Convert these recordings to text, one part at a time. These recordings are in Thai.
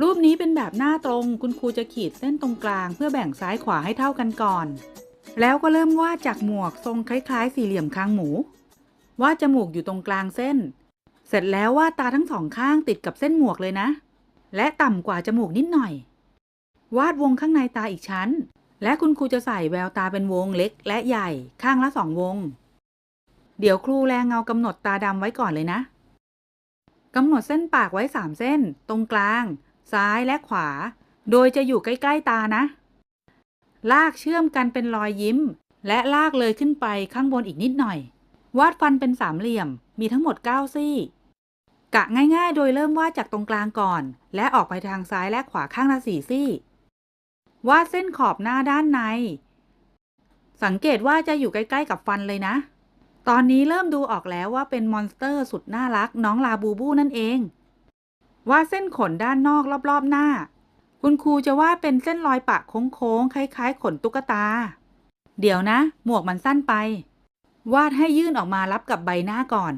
รูปนี้เป็นแบบหน้าตรง คุณครูจะขีดเส้นตรงกลาง เพื่อแบ่งซ้ายขวาให้เท่ากันก่อน แล้วก็เริ่มวาดจากหมวกทรงคล้ายๆ สี่เหลี่ยมคางหมู วาดจมูกอยู่ตรงกลางเส้น เสร็จแล้ววาดตาทั้งสองข้างติดกับเส้นหมวกเลยนะ และต่ำกว่าจมูกนิดหน่อย วาดวงข้างในตาอีกชั้น และคุณครูจะใส่แววตาเป็นวงเล็ก และใหญ่ข้างละสองวง เดี๋ยวครูแรงเงากำหนดตาดำไว้ก่อนเลยนะกำหนดเส้นปากไว้สามเส้น ตรงกลาง ซ้ายและขวา โดยจะอยู่ใกล้ ๆ ตานะ ลากเชื่อมกันเป็นรอยยิ้ม และลากเลยขึ้นไปข้างบนอีกนิดหน่อย วาดฟันเป็นสามเหลี่ยม มีทั้งหมด 9 ซี่ กะง่าย ๆ โดยเริ่มวาดจากตรงกลางก่อน และออกไปทางซ้ายและขวาข้างละสี่ซี่ วาดเส้นขอบหน้าด้านใน สังเกตว่าจะอยู่ใกล้ ๆ กับฟันเลยนะ ตอนนี้เริ่มดูออกแล้วว่าเป็นมอนสเตอร์สุดน่ารักน้องลาบูบูนั่นเอง วาดเส้นขนด้านนอกรอบๆหน้า คุณครูจะวาดเป็นเส้นรอยปะโค้งๆคล้ายๆ ขนตุ๊กตา เดี๋ยวนะ หมวกมันสั้นไป วาดให้ยื่นออกมารับกับใบหน้าก่อน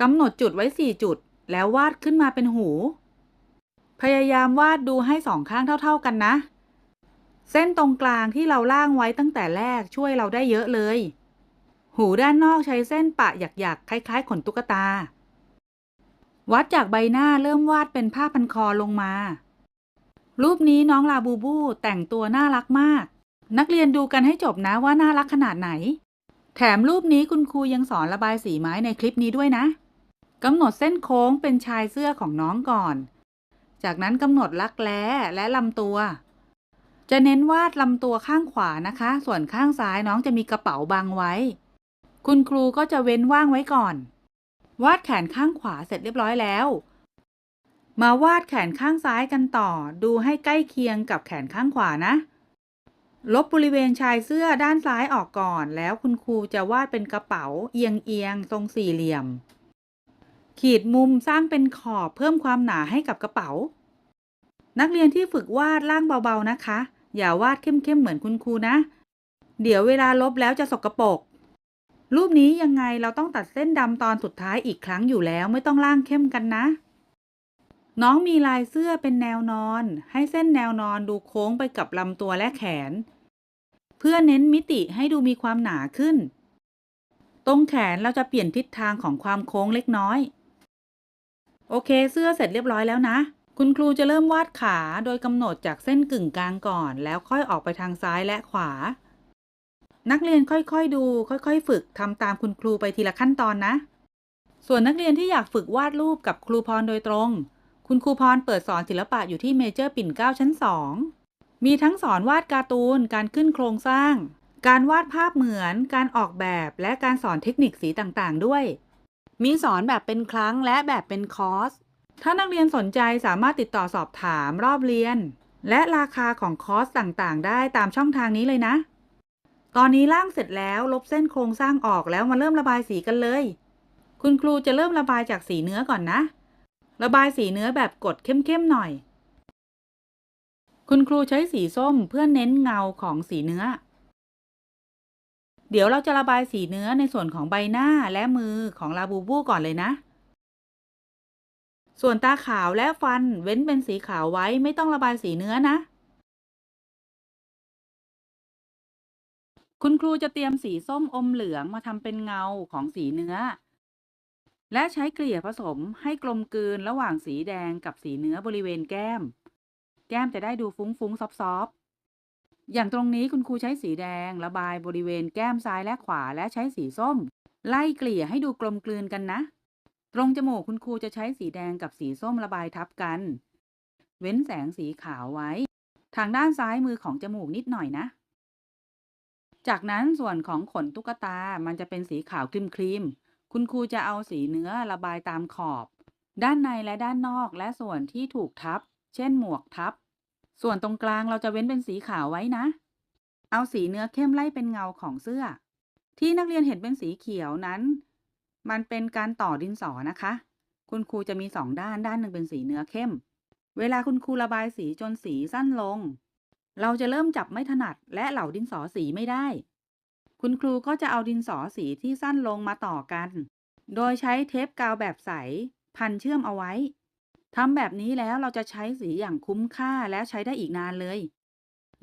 กำหนดจุดไว้4จุด แล้ววาดขึ้นมาเป็นหู พยายามวาดดูให้สองข้างเท่า ๆกันนะ เส้นตรงกลางที่เราล่างไว้ตั้งแต่แรกช่วยเราได้เยอะเลย หูด้านนอกใช้เส้นปะหยักๆคล้ายๆ ขนตุ๊กตา วัดจากใบหน้าเริ่มวาดเป็นผ้าพันคอลงมา รูปนี้น้องลาบูบูแต่งตัวน่ารักมาก นักเรียนดูกันให้จบนะว่าน่ารักขนาดไหน แถมรูปนี้คุณครูยังสอนระบายสีไม้ในคลิปนี้ด้วยนะกำหนดเส้นโค้งเป็นชายเสื้อของน้องก่อน จากนั้นกำหนดลักแร้และลำตัว จะเน้นวาดลำตัวข้างขวานะคะ ส่วนข้างซ้ายน้องจะมีกระเป๋าบังไว้ คุณครูก็จะเว้นว่างไว้ก่อน วาดแขนข้างขวาเสร็จเรียบร้อยแล้ว มาวาดแขนข้างซ้ายกันต่อ ดูให้ใกล้เคียงกับแขนข้างขวานะ ลบบริเวณชายเสื้อด้านซ้ายออกก่อน แล้วคุณครูจะวาดเป็นกระเป๋า เอียงเอียงๆทรงสี่เหลี่ยม ขีดมุมสร้างเป็นขอบเพิ่มความหนาให้กับกระเป๋า นักเรียนที่ฝึกวาดล่างเบาๆนะคะ อย่าวาดเข้มๆเหมือนคุณครูนะ เดี๋ยวเวลาลบแล้วจะสกรปรก รูปนี้ยังไงเราต้องตัดเส้นดำตอนสุดท้ายอีกครั้งอยู่แล้วไม่ต้องล่างเข้มกันนะ น้องมีลายเสื้อเป็นแนวนอน ให้เส้นแนวนอนดูโค้งไปกับลำตัวและแขน เพื่อเน้นมิติให้ดูมีความหนาขึ้น ตรงแขนเราจะเปลี่ยนทิศทางของความโค้งเล็กน้อย โอเคเสื้อเสร็จเรียบร้อยแล้วนะ คุณครูจะเริ่มวาดขาโดยกำหนดจากเส้นกึ่งกลางก่อน แล้วค่อยออกไปทางซ้ายและขวา นักเรียนค่อยๆดู ค่อยๆ ฝึกทำตามคุณครูไปทีละขั้นตอนนะ ส่วนนักเรียนที่อยากฝึกวาดรูปกับครูพรโดยตรง คุณครูพรเปิดสอนศิลปะอยู่ที่เมเจอร์ปิ่นเกล้าชั้น2มีทั้งสอนวาดการ์ตูน การขึ้นโครงสร้าง การวาดภาพเหมือน การออกแบบ และการสอนเทคนิคสีต่างๆ ด้วย มีสอนแบบเป็นครั้งและแบบเป็นคอร์ส ถ้านักเรียนสนใจสามารถติดต่อสอบถามรอบเรียน และราคาของคอร์สต่างๆ ได้ตามช่องทางนี้เลยนะ ตอนนี้ร่างเสร็จแล้วลบเส้นโครงสร้างออกแล้วมาเริ่มระบายสีกันเลย คุณครูจะเริ่มระบายจากสีเนื้อก่อนนะ ระบายสีเนื้อแบบกดเข้มๆหน่อย คุณครูใช้สีส้มเพื่อเน้นเงาของสีเนื้อ เดี๋ยวเราจะระบายสีเนื้อในส่วนของใบหน้าและมือของลาบูบูก่อนเลยนะ ส่วนตาขาวและฟันเว้นเป็นสีขาวไว้ไม่ต้องระบายสีเนื้อนะ คุณครูจะเตรียมสีส้มอมเหลืองมาทำเป็นเงาของสีเนื้อ และใช้เกลี่ยผสมให้กลมกลืนระหว่างสีแดงกับสีเนื้อบริเวณแก้ม แก้มจะได้ดูฟุ้งๆซอฟๆอย่างตรงนี้คุณครูใช้สีแดงระบายบริเวณแก้มซ้ายและขวาและใช้สีส้ม ไล่เกลี่ยให้ดูกลมกลืนกันนะ ตรงจมูกคุณครูจะใช้สีแดงกับสีส้มระบายทับกัน เว้นแสงสีขาวไว้ ทางด้านซ้ายมือของจมูกนิดหน่อยนะ จากนั้นส่วนของขนตุ๊กตา มันจะเป็นสีขาวครีมๆคุณครูจะเอาสีเนื้อระบายตามขอบ ด้านในและด้านนอกและส่วนที่ถูกทับ เช่นหมวกทับ ส่วนตรงกลางเราจะเว้นเป็นสีขาวไว้นะ เอาสีเนื้อเข้มไล่เป็นเงาของเสื้อ ที่นักเรียนเห็นเป็นสีเขียวนั้น มันเป็นการต่อดินสอนะคะ คุณครูจะมีสองด้านด้านหนึ่งเป็นสีเนื้อเข้ม เวลาคุณครูระบายสีจนสีสั้นลง เราจะเริ่มจับไม่ถนัดและเหล่าดินสอสีไม่ได้ คุณครูก็จะเอาดินสอสีที่สั้นลงมาต่อกัน โดยใช้เทปกาวแบบใส พันเชื่อมเอาไว้ทำแบบนี้แล้วเราจะใช้สีอย่างคุ้มค่าและใช้ได้อีกนานเลย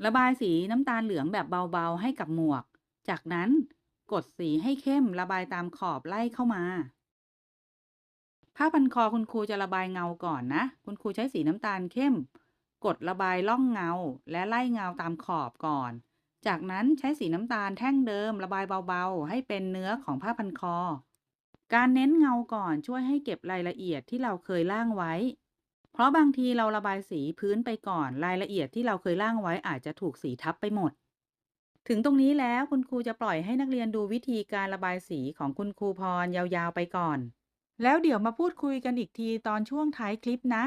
ระบายสีน้ำตาลเหลืองแบบเบาๆให้กับหมวก จากนั้นกดสีให้เข้มระบายตามขอบไล่เข้ามา ผ้าพันคอคุณครูจะระบายเงาก่อนนะ คุณครูใช้สีน้ำตาลเข้ม กดระบายล่องเงา และไล่เงาตามขอบก่อน จากนั้นใช้สีน้ำตาลแท่งเดิมระบายเบาๆ ให้เป็นเนื้อของผ้าพันคอ การเน้นเงาก่อนช่วยให้เก็บรายละเอียดที่เราเคยร่างไว้ เพราะบางทีเราระบายสีพื้นไปก่อนรายละเอียดที่เราเคยร่างไว้อาจจะถูกสีทับไปหมด ถึงตรงนี้แล้วคุณครูจะปล่อยให้นักเรียนดูวิธีการระบายสีของคุณครูพรยาวๆไปก่อน แล้วเดี๋ยวมาพูดคุยกันอีกทีตอนช่วงท้ายคลิปนะ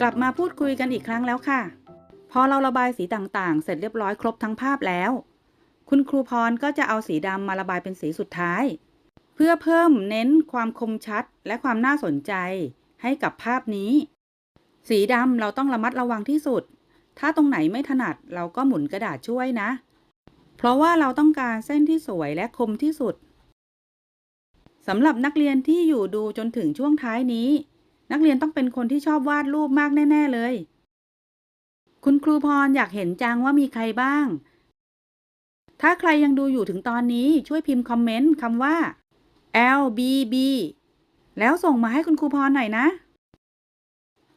กลับมาพูดคุยกันอีกครั้งแล้วค่ะ พอเราระบายสีต่างๆ เสร็จเรียบร้อยครบทั้งภาพแล้ว คุณครูพรก็จะเอาสีดำมาระบายเป็นสีสุดท้าย เพื่อเพิ่มเน้นความคมชัดและความน่าสนใจให้กับภาพนี้ สีดำเราต้องระมัดระวังที่สุด ถ้าตรงไหนไม่ถนัดเราก็หมุนกระดาษช่วยนะ เพราะว่าเราต้องการเส้นที่สวยและคมที่สุดสำหรับนักเรียนที่อยู่ดูจนถึงช่วงท้ายนี้ นักเรียนต้องเป็นคนที่ชอบวาดรูปมากแน่ ๆ เลย คุณครูพรอยากเห็นจังว่ามีใครบ้าง ถ้าใครยังดูอยู่ถึงตอนนี้ช่วยพิมพ์คอมเมนต์คำว่า L B B แล้วส่งมาให้คุณครูพรหน่อยนะ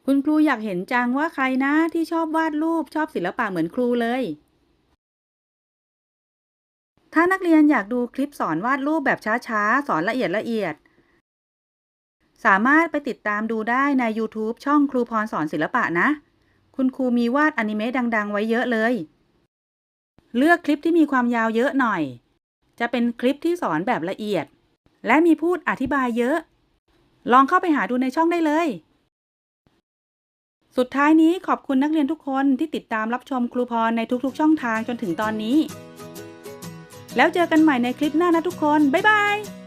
คุณครูอยากเห็นจังว่าใครนะที่ชอบวาดรูปชอบศิลปะเหมือนครูเลย ถ้านักเรียนอยากดูคลิปสอนวาดรูปแบบช้าๆ สอนละเอียดละเอียด สามารถไปติดตามดูได้ใน YouTube ช่องครูพรสอนศิลปะนะ คุณครูมีวาดอนิเมะดัง ๆ ไว้เยอะเลย เลือกคลิปที่มีความยาวเยอะหน่อย จะเป็นคลิปที่สอนแบบละเอียด และมีพูดอธิบายเยอะ ลองเข้าไปหาดูในช่องได้เลย สุดท้ายนี้ขอบคุณนักเรียนทุกคนที่ติดตามรับชมครูพรในทุกๆ ช่องทางจนถึงตอนนี้ แล้วเจอกันใหม่ในคลิปหน้านะทุกคน บ๊ายบาย